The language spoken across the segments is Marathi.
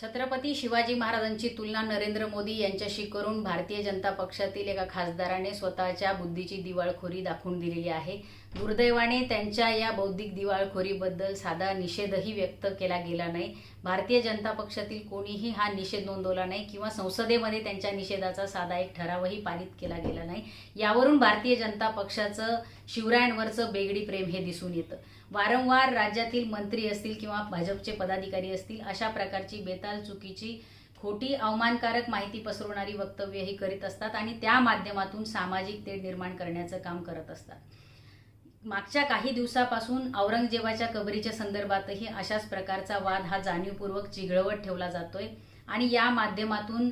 छत्रपती शिवाजी महाराजांची तुलना नरेंद्र मोदी यांच्याशी करून भारतीय जनता पक्षातील एका खासदाराने स्वतःच्या बुद्धीची दिवाळखोरी दाखवून दिलेली आहे. दुर्दैवाने त्यांच्या या बौद्धिक दिवाळखोरीबद्दल साधा निषेधही व्यक्त केला गेला नाही. भारतीय जनता पक्षातील कोणीही हा निषेध नोंदवला नाही किंवा संसदेमध्ये त्यांच्या निषेधाचा साधा एक ठरावही पारित केला गेला नाही. यावरून भारतीय जनता पक्षाचं शिवरायांवरचं बेगडी प्रेम हे दिसून येतं. वारंवार राज्यातील मंत्री असतील किंवा भाजपचे पदाधिकारी असतील अशा प्रकारची बेताल चुकीची खोटी अवमानकारक माहिती पसरवणारी वक्तव्यही करीत असतात आणि त्या माध्यमातून सामाजिक तेढ निर्माण करण्याचं काम करत असतात. मागच्या काही दिवसापासून औरंगजेबाच्या कबरीच्या संदर्भातही अशाच प्रकारचा वाद हा जाणीवपूर्वक चिघळवत ठेवला जातोय आणि या माध्यमातून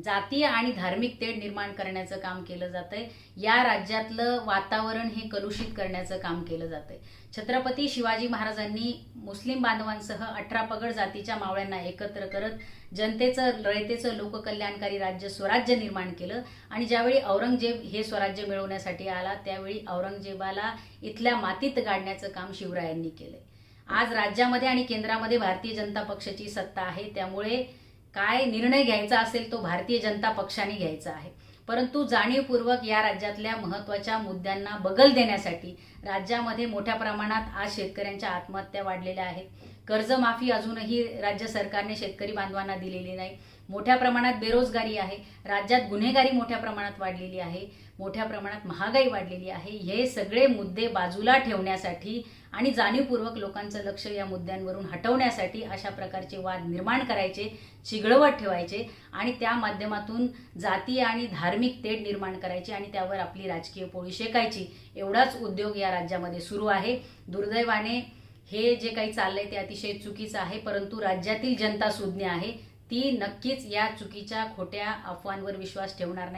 जातीय आणि धार्मिक तेढ निर्माण करण्याचं काम केलं जातंय. या राज्यातलं वातावरण हे कलुषित करण्याचं काम केलं जातंय. छत्रपती शिवाजी महाराजांनी मुस्लिम बांधवांसह अठरा पगड जातीच्या मावळ्यांना एकत्र करत जनतेचं रयतेचं लोककल्याणकारी राज्य स्वराज्य निर्माण केलं. आणि ज्यावेळी औरंगजेब हे स्वराज्य मिळवण्यासाठी आला त्यावेळी औरंगजेबाला इथल्या मातीत गाडण्याचं काम शिवरायांनी केलंय. आज राज्यामध्ये आणि केंद्रामध्ये भारतीय जनता पक्षाची सत्ता आहे. त्यामुळे काय निर्णय घ्यायचा असेल तो भारतीय जनता पक्षाने घ्यायचा आहे. परंतु जाणीवपूर्वक या राज्यातल्या महत्त्वाच्या मुद्द्यांना बगल देण्यासाठी राज्यामध्ये मोठ्या प्रमाणात आज शेतकऱ्यांच्या आत्महत्या वाढलेल्या आहेत. कर्जमाफी अजूनही राज्य सरकारने शेतकरी बांधवांना दिलेली नाही. मोठ्या प्रमाणात बेरोजगारी आहे. राज्यात गुन्हेगारी मोठ्या प्रमाणात वाढलेली आहे. मोठ्या प्रमाणात महागाई वाढलेली आहे. हे सगळे मुद्दे बाजूला ठेवण्यासाठी आणि जाणीवपूर्वक लोकांचं लक्ष या मुद्द्यांवरून हटवण्यासाठी अशा प्रकारचे वाद निर्माण करायचे चिघळवट ठेवायचे आणि त्या माध्यमातून जातीय आणि धार्मिक तेढ निर्माण करायची आणि त्यावर आपली राजकीय पोळी शेकायची. एवढाच उद्योग या राज्यामध्ये सुरू आहे. दुर्दैवाने हे जे काही चाललंय ते अतिशय चुकीचं आहे परंतु राज्यातील जनता सुज्ञ आहे. ती नक्कीच या चुकीच्या खोट्या अफवांवर विश्वास ठेवणार नाही.